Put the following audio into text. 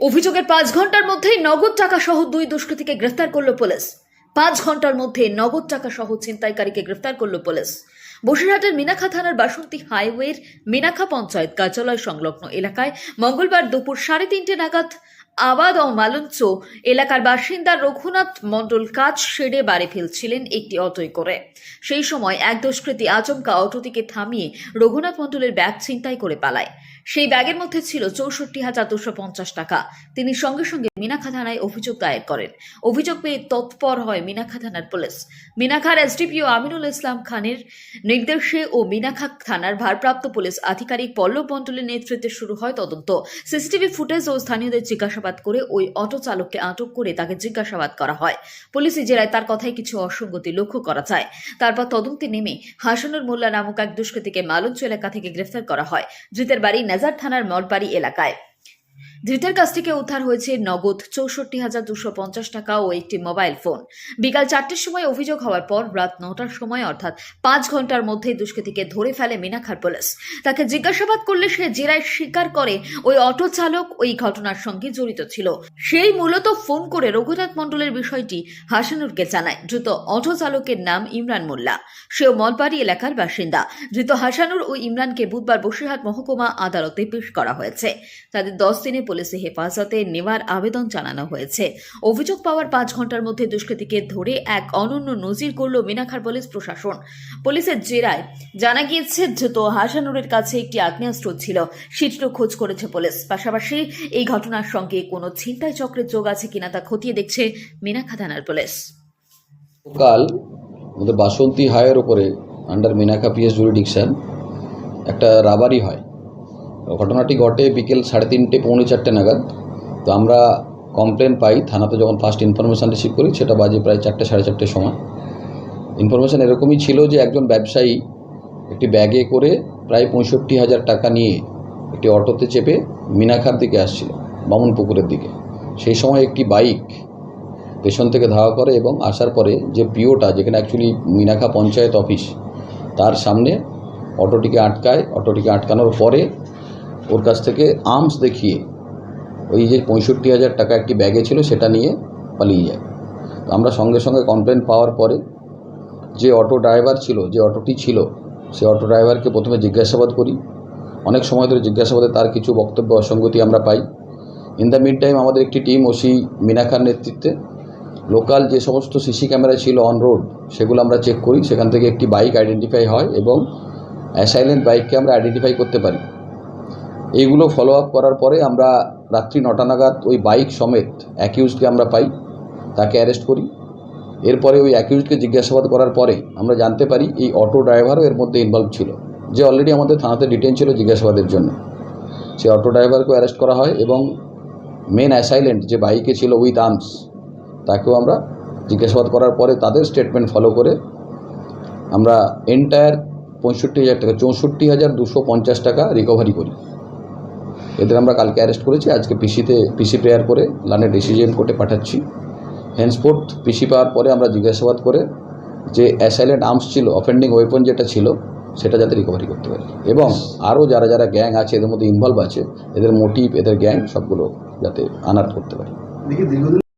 অভিযোগের পাঁচ ঘণ্টার মধ্যেই নগদ টাকা সহ দুই দুষ্কৃতীকে গ্রেফতার করল পুলিশ। পাঁচ ঘণ্টার মধ্যে নগদ টাকা সহ ছিনতাইকারীকে গ্রেফতার করল পুলিশ। বসিরহাটের মিনাখা থানার বাসন্তী হাইওয়ের মিনাখা পঞ্চায়েত কার্যালয় সংলগ্ন এলাকায় মঙ্গলবার দুপুর সাড়ে তিনটে নাগাদ আবাদ ও মালঞ্চ এলাকার বাসিন্দা রঘুনাথ মণ্ডল কাজ সেরে বাড়ি ফেলছিলেন একটি অটোয় করে। সেই সময় এক দুষ্কৃতী আচমকা অটোটিকে থামিয়ে রঘুনাথ মণ্ডলের ব্যাগ ছিনতাই করে পালায়। সেই ব্যাগের মধ্যে ছিল চৌষট্টি হাজার দুশো পঞ্চাশ টাকা। তিনি সঙ্গে সঙ্গে মিনাখা থানায় অভিযোগ দায়ের করেন। অভিযোগ পেয়ে তৎপর হয় মিনাখা থানার পুলিশ। মিনাখার এসডিপিও আমিনুল ইসলাম খানের নির্দেশে ও মিনাখা থানার ভারপ্রাপ্ত পুলিশ আধিকারিক পল্লব মণ্ডলের নেতৃত্বে শুরু হয় তদন্ত। সিসিটিভি ফুটেজ ও স্থানীয়দের জিজ্ঞাসাবাদ করে ওই অটো চালককে আটক করে তাকে জিজ্ঞাসাবাদ করা হয়। পুলিশি জেরায় তার কথায় কিছু অসঙ্গতি লক্ষ্য করা যায়। তারপর তদন্তে নেমে হাসানুর মোল্লা নামক এক দুষ্কৃতীকে মালঞ্চ এলাকা থেকে গ্রেফতার করা হয়। ধৃতের বাড়ি নাজার থানার মঠবাড়ি এলাকায়। ধৃতের কাছ থেকে উদ্ধার হয়েছে নগদ চৌষট্টি হাজার দুশো পঞ্চাশ টাকা ও একটি মোবাইল ফোন। বিকাল চারটের সময় অভিযোগ হওয়ার পর রাত নটার সময় অর্থাৎ পাঁচ ঘণ্টার মধ্যেই দুষ্কৃতীকে ধরে ফেলে মিনাখার পুলিশ। তাকে জিজ্ঞাসাবাদ করলে সে জেরায় স্বীকার করে ওই অটো চালক ওই ঘটনার সঙ্গে জড়িত ছিল। সেই মূলত ফোন করে রঘুনাথ মণ্ডলের বিষয়টি হাসানুরকে জানায়। দ্রুত অটো চালকের নাম ইমরান মোল্লা। সেও মলবাড়ি এলাকার বাসিন্দা। ধৃত হাসানুর ও ইমরানকে বুধবার বসিরহাট মহকুমা আদালতে পেশ করা হয়েছে। তাদের দশ দিনে পুলিশে হেফাজতে নেওয়ার আবেদন জানানো হয়েছে। অভিযোগ পাওয়ার পাঁচ ঘণ্টার মধ্যে দুষ্কৃতীকে ধরে এক অনন্য নজির করল মিনাখার পুলিশ প্রশাসন। পুলিশের জেরায় জানা গিয়েছে, ধৃত হাসানুরের কাছে একটি আগ্নেয়াস্ত্র ছিল। সেটিরও খোঁজ করেছে পুলিশ। পাশাপাশি এই ঘটনার সঙ্গে কোনো ছিনতাই চক্রের যোগ আছে কিনা তা খতিয়ে দেখছে মিনাখা থানার পুলিশ। কাল আমাদের বাসন্তী হাইয়ের ওপরে আন্ডার মিনাকা পিএস জুরিডিকশন একটা রাবারি হয়। ঘটনাটি ঘটে বিকেল সাড়ে তিনটে, পৌনে চারটে নাগাদ। তো আমরা কমপ্লেন পাই, থানাতে যখন ফার্স্ট ইনফরমেশান রিসিভ করি, সেটা বাজে প্রায় চারটে, সাড়ে চারটের সময়। ইনফরমেশান এরকমই ছিল যে একজন ব্যবসায়ী একটি ব্যাগে করে প্রায় পঁয়ষট্টি হাজার টাকা নিয়ে একটি অটোতে চেপে মিনাখার দিকে আসছিল, বামুনপুকুরের দিকে। সেই সময় একটি বাইক পেছন থেকে ধাওয়া করে এবং আসার পরে যে পিওটা যেখানে অ্যাকচুয়ালি মিনাখা পঞ্চায়েত অফিস তার সামনে অটোটিকে আটকায়। অটোটিকে আটকানোর পরে ওর কাছ থেকে আর্মস দেখিয়ে ওই যে পঁয়ষট্টি হাজার টাকা একটি ব্যাগে ছিল সেটা নিয়ে পালিয়ে যায়। তো আমরা সঙ্গে সঙ্গে কমপ্লেন পাওয়ার পরে যে অটো ড্রাইভার ছিল, যে অটোটি ছিল, সে অটো ড্রাইভারকে প্রথমে জিজ্ঞাসাবাদ করি। অনেক সময় ধরে জিজ্ঞাসাবাদে তার কিছু বক্তব্য অসঙ্গতি আমরা পাই। ইন দ্য মিড টাইম আমাদের একটি টিম ওসি মিনাখার নেতৃত্বে লোকাল যে সমস্ত সিসি ক্যামেরা ছিল অন রোড সেগুলো আমরা চেক করি। সেখান থেকে একটি বাইক আইডেন্টিফাই হয় এবং অ্যাসাইলেন্ট বাইককে আমরা আইডেন্টিফাই করতে পারি। এইগুলো ফলো আপ করার পরে আমরা রাত্রি নটা নাগাদ ওই বাইক সমেত অ্যাকিউজকে আমরা পাই, তাকে অ্যারেস্ট করি। এরপরে ওই অ্যাকিউজকে জিজ্ঞাসাবাদ করার পরে আমরা জানতে পারি এই অটো ড্রাইভারও এর মধ্যে ইনভলভ ছিল। যে অলরেডি আমাদের থানাতে ডিটেন ছিল জিজ্ঞাসাবাদের জন্য। সেই অটো ড্রাইভারকেও অ্যারেস্ট করা হয় এবং মেন অ্যাসাইলেন্ট যে বাইকে ছিল উইথ আর্মস তাকেও আমরা জিজ্ঞাসাবাদ করার পরে তাদের স্টেটমেন্ট ফলো করে আমরা এন্টায়ার পঁয়ষট্টি হাজার টাকা, চৌষট্টি হাজার দুশো পঞ্চাশ টাকা রিকভারি করি। এদের আমরা কালকে অ্যারেস্ট করেছি। আজকে পিসিতে পিসি প্রেয়ার করে লানের ডিসিশন কোর্টে পাঠাচ্ছি। হ্যান্ডসপোর্ট পিসি পাওয়ার পরে আমরা জিজ্ঞাসাবাদ করে যে অ্যাসাইলেন্ট আর্মস ছিল অফেন্ডিং ওয়েপন যেটা ছিল সেটা যাতে রিকভারি করতে পারি। এবং আরও যারা যারা গ্যাং আছে এদের মধ্যে ইনভলভ আছে এদের মোটিভ এদের গ্যাং সবগুলো যাতে আনার করতে পারি। দেখি দীর্ঘদিন